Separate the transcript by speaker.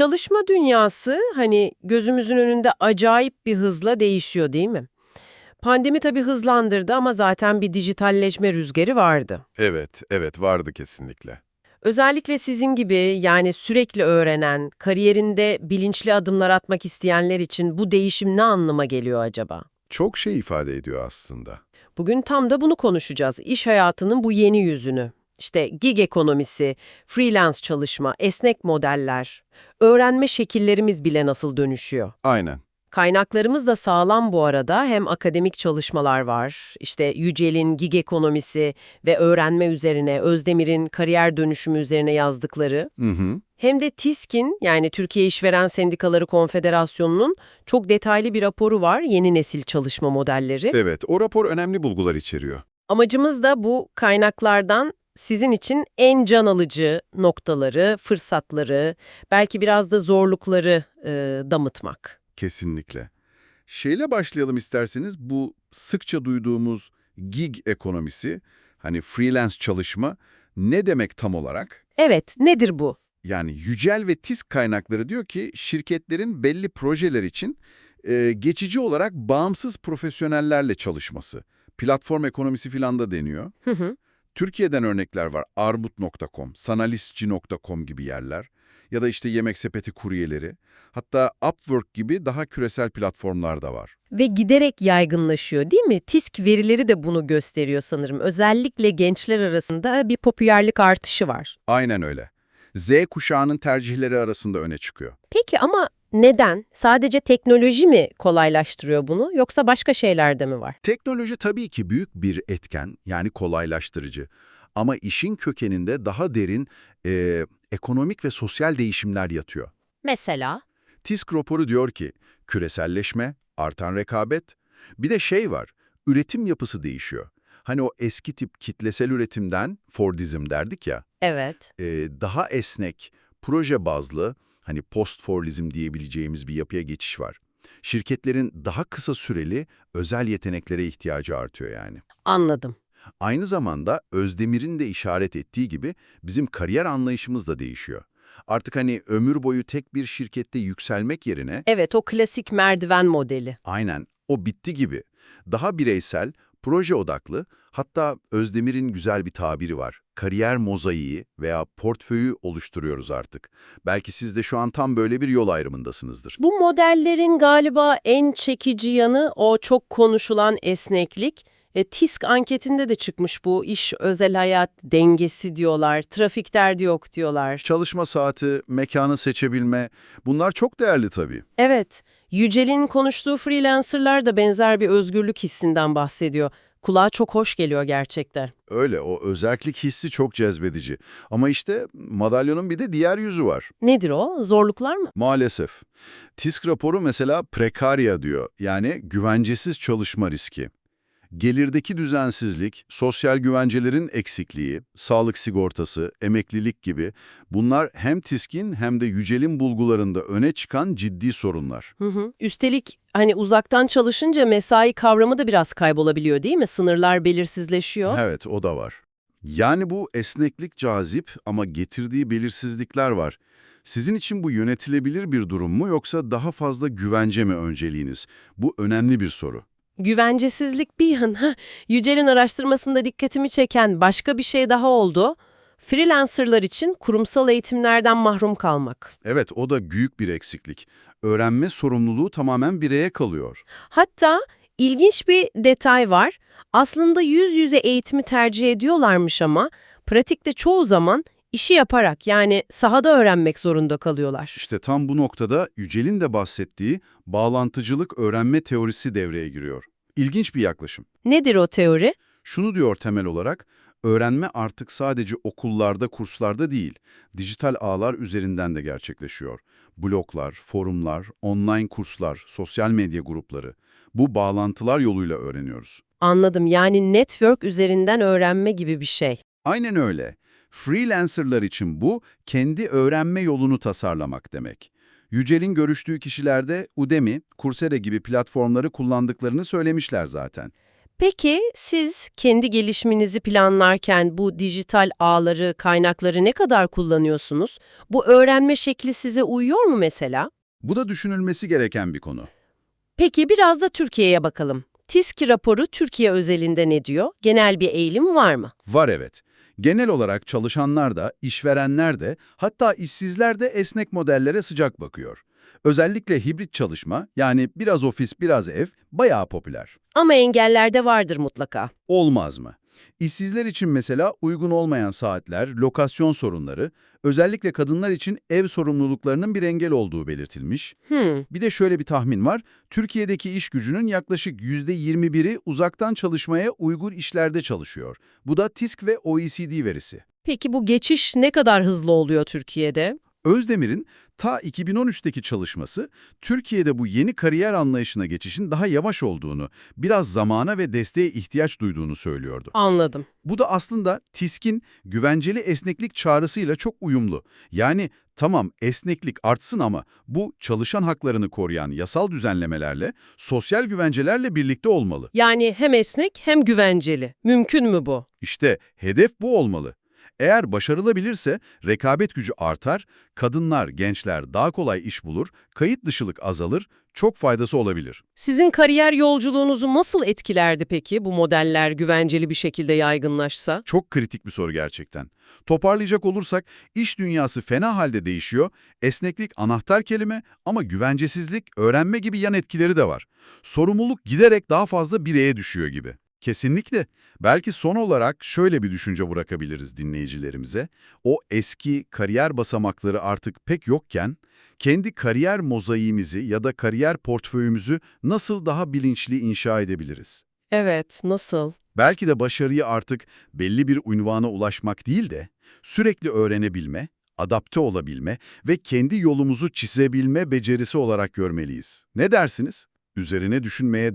Speaker 1: Çalışma dünyası hani gözümüzün önünde acayip bir hızla değişiyor değil mi? Pandemi tabii hızlandırdı ama zaten bir dijitalleşme rüzgarı vardı.
Speaker 2: Evet, evet vardı kesinlikle.
Speaker 1: Özellikle sizin gibi yani sürekli öğrenen, kariyerinde bilinçli adımlar atmak isteyenler için bu değişim ne anlama geliyor acaba?
Speaker 2: Çok şey ifade ediyor aslında.
Speaker 1: Bugün tam da bunu konuşacağız. İş hayatının bu yeni yüzünü. İşte gig ekonomisi, freelance çalışma, esnek modeller, öğrenme şekillerimiz bile nasıl dönüşüyor.
Speaker 2: Aynen.
Speaker 1: Kaynaklarımız da sağlam bu arada. Hem akademik çalışmalar var, işte Yücel'in gig ekonomisi ve öğrenme üzerine, Özdemir'in kariyer dönüşümü üzerine yazdıkları.
Speaker 2: Hı hı.
Speaker 1: Hem de TİSK'in yani Türkiye İşveren Sendikaları Konfederasyonu'nun çok detaylı bir raporu var, yeni nesil çalışma modelleri.
Speaker 2: Evet, o rapor önemli bulgular içeriyor.
Speaker 1: Amacımız da bu kaynaklardan sizin için en can alıcı noktaları, fırsatları, belki biraz da zorlukları e, damıtmak.
Speaker 2: Kesinlikle. Şeyle başlayalım isterseniz bu sıkça duyduğumuz gig ekonomisi, hani freelance çalışma ne demek tam olarak?
Speaker 1: Evet, nedir bu?
Speaker 2: Yani Yücel ve TİSK kaynakları diyor ki şirketlerin belli projeler için e, geçici olarak bağımsız profesyonellerle çalışması. Platform ekonomisi filan da deniyor.
Speaker 1: Hı hı.
Speaker 2: Türkiye'den örnekler var. Arbut.com, Sanalistci.com gibi yerler ya da işte yemek sepeti kuryeleri. Hatta Upwork gibi daha küresel platformlar da var.
Speaker 1: Ve giderek yaygınlaşıyor değil mi? TİSK verileri de bunu gösteriyor sanırım. Özellikle gençler arasında bir popülerlik artışı var.
Speaker 2: Aynen öyle. Z kuşağının tercihleri arasında öne çıkıyor.
Speaker 1: Peki ama neden? Sadece teknoloji mi kolaylaştırıyor bunu yoksa başka şeyler de mi var?
Speaker 2: Teknoloji tabii ki büyük bir etken, yani kolaylaştırıcı. Ama işin kökeninde daha derin e, ekonomik ve sosyal değişimler yatıyor.
Speaker 1: Mesela?
Speaker 2: TİSK raporu diyor ki, küreselleşme, artan rekabet, bir de şey var, üretim yapısı değişiyor. Hani o eski tip kitlesel üretimden, Fordizm derdik ya,
Speaker 1: Evet.
Speaker 2: e, daha esnek, proje bazlı, hani post-Fordizm diyebileceğimiz bir yapıya geçiş var. Şirketlerin daha kısa süreli özel yeteneklere ihtiyacı artıyor yani.
Speaker 1: Anladım.
Speaker 2: Aynı zamanda Özdemir'in de işaret ettiği gibi bizim kariyer anlayışımız da değişiyor. Artık hani ömür boyu tek bir şirkette yükselmek yerine
Speaker 1: Evet o klasik merdiven modeli.
Speaker 2: aynen o bitti gibi. Daha bireysel, proje odaklı, hatta Özdemir'in güzel bir tabiri var. Kariyer mozaiği veya portföyü oluşturuyoruz artık. Belki siz de şu an tam böyle bir yol ayrımındasınızdır.
Speaker 1: Bu modellerin galiba en çekici yanı o çok konuşulan esneklik. E, TİSK anketinde de çıkmış bu iş özel hayat dengesi diyorlar, trafik derdi yok diyorlar.
Speaker 2: Çalışma saati, mekanı seçebilme, bunlar çok değerli tabii.
Speaker 1: Evet, Yücel'in konuştuğu freelancerlar da benzer bir özgürlük hissinden bahsediyor. Kulağa çok hoş geliyor gerçekten.
Speaker 2: Öyle, o özellik hissi çok cezbedici. Ama işte madalyonun bir de diğer yüzü var.
Speaker 1: Nedir o? Zorluklar mı?
Speaker 2: Maalesef. TİSK raporu mesela prekarya diyor, yani güvencesiz çalışma riski. Gelirdeki düzensizlik, sosyal güvencelerin eksikliği, sağlık sigortası, emeklilik gibi bunlar hem TİSK'in hem de Yücel'in bulgularında öne çıkan ciddi sorunlar.
Speaker 1: Hı hı. Üstelik hani uzaktan çalışınca mesai kavramı da biraz kaybolabiliyor değil mi? Sınırlar belirsizleşiyor.
Speaker 2: Evet, o da var. Yani bu esneklik cazip ama getirdiği belirsizlikler var. Sizin için bu yönetilebilir bir durum mu yoksa daha fazla güvence mi önceliğiniz? Bu önemli bir soru.
Speaker 1: Güvencesizlik. Hah, Yücel'in araştırmasında dikkatimi çeken başka bir şey daha oldu. Freelancerlar için kurumsal eğitimlerden mahrum kalmak.
Speaker 2: Evet, o da büyük bir eksiklik. Öğrenme sorumluluğu tamamen bireye kalıyor.
Speaker 1: Hatta ilginç bir detay var. Aslında yüz yüze eğitimi tercih ediyorlarmış ama pratikte çoğu zaman işi yaparak yani sahada öğrenmek zorunda kalıyorlar.
Speaker 2: İşte tam bu noktada Yücel'in de bahsettiği bağlantıcılık öğrenme teorisi devreye giriyor. İlginç bir yaklaşım.
Speaker 1: Nedir o teori?
Speaker 2: Şunu diyor temel olarak, öğrenme artık sadece okullarda, kurslarda değil, dijital ağlar üzerinden de gerçekleşiyor. Bloglar, forumlar, online kurslar, sosyal medya grupları. Bu bağlantılar yoluyla öğreniyoruz.
Speaker 1: Anladım yani network üzerinden öğrenme gibi bir şey.
Speaker 2: Aynen öyle. Freelancerlar için bu, kendi öğrenme yolunu tasarlamak demek. Yücel'in görüştüğü kişilerde Udemy, Coursera gibi platformları kullandıklarını söylemişler zaten.
Speaker 1: Peki siz kendi gelişiminizi planlarken bu dijital ağları, kaynakları ne kadar kullanıyorsunuz? Bu öğrenme şekli size uyuyor mu mesela?
Speaker 2: Bu da düşünülmesi gereken bir konu.
Speaker 1: Peki biraz da Türkiye'ye bakalım. TİSK raporu Türkiye özelinde ne diyor? Genel bir eğilim var mı?
Speaker 2: Var evet. Genel olarak çalışanlar da, işverenler de, hatta işsizler de esnek modellere sıcak bakıyor. Özellikle hibrit çalışma, yani biraz ofis, biraz ev, bayağı popüler.
Speaker 1: Ama engeller de vardır mutlaka.
Speaker 2: Olmaz mı? İşsizler için mesela uygun olmayan saatler, lokasyon sorunları, özellikle kadınlar için ev sorumluluklarının bir engel olduğu belirtilmiş.
Speaker 1: Hmm,
Speaker 2: Bir de şöyle bir tahmin var, Türkiye'deki iş gücünün yaklaşık %21'i uzaktan çalışmaya uygun işlerde çalışıyor. Bu da TİSK ve OECD verisi.
Speaker 1: Peki bu geçiş ne kadar hızlı oluyor Türkiye'de?
Speaker 2: Özdemir'in ta 2013'teki çalışması, Türkiye'de bu yeni kariyer anlayışına geçişin daha yavaş olduğunu, biraz zamana ve desteğe ihtiyaç duyduğunu söylüyordu.
Speaker 1: Anladım.
Speaker 2: Bu da aslında TİSK'in güvenceli esneklik çağrısıyla çok uyumlu. Yani tamam esneklik artsın ama bu çalışan haklarını koruyan yasal düzenlemelerle, sosyal güvencelerle birlikte olmalı.
Speaker 1: Yani hem esnek hem güvenceli. Mümkün mü bu?
Speaker 2: İşte hedef bu olmalı. Eğer başarılabilirse rekabet gücü artar, kadınlar, gençler daha kolay iş bulur, kayıt dışılık azalır, çok faydası olabilir.
Speaker 1: Sizin kariyer yolculuğunuzu nasıl etkilerdi peki bu modeller güvenceli bir şekilde yaygınlaşsa?
Speaker 2: Çok kritik bir soru gerçekten. Toparlayacak olursak, iş dünyası fena halde değişiyor, esneklik anahtar kelime ama güvencesizlik, öğrenme gibi yan etkileri de var. Sorumluluk giderek daha fazla bireye düşüyor gibi. Kesinlikle. Belki son olarak şöyle bir düşünce bırakabiliriz dinleyicilerimize. O eski kariyer basamakları artık pek yokken, kendi kariyer mozaiğimizi ya da kariyer portföyümüzü nasıl daha bilinçli inşa edebiliriz?
Speaker 1: Evet, nasıl?
Speaker 2: Belki de başarıyı artık belli bir unvana ulaşmak değil de sürekli öğrenebilme, adapte olabilme ve kendi yolumuzu çizebilme becerisi olarak görmeliyiz. Ne dersiniz? Üzerine düşünmeye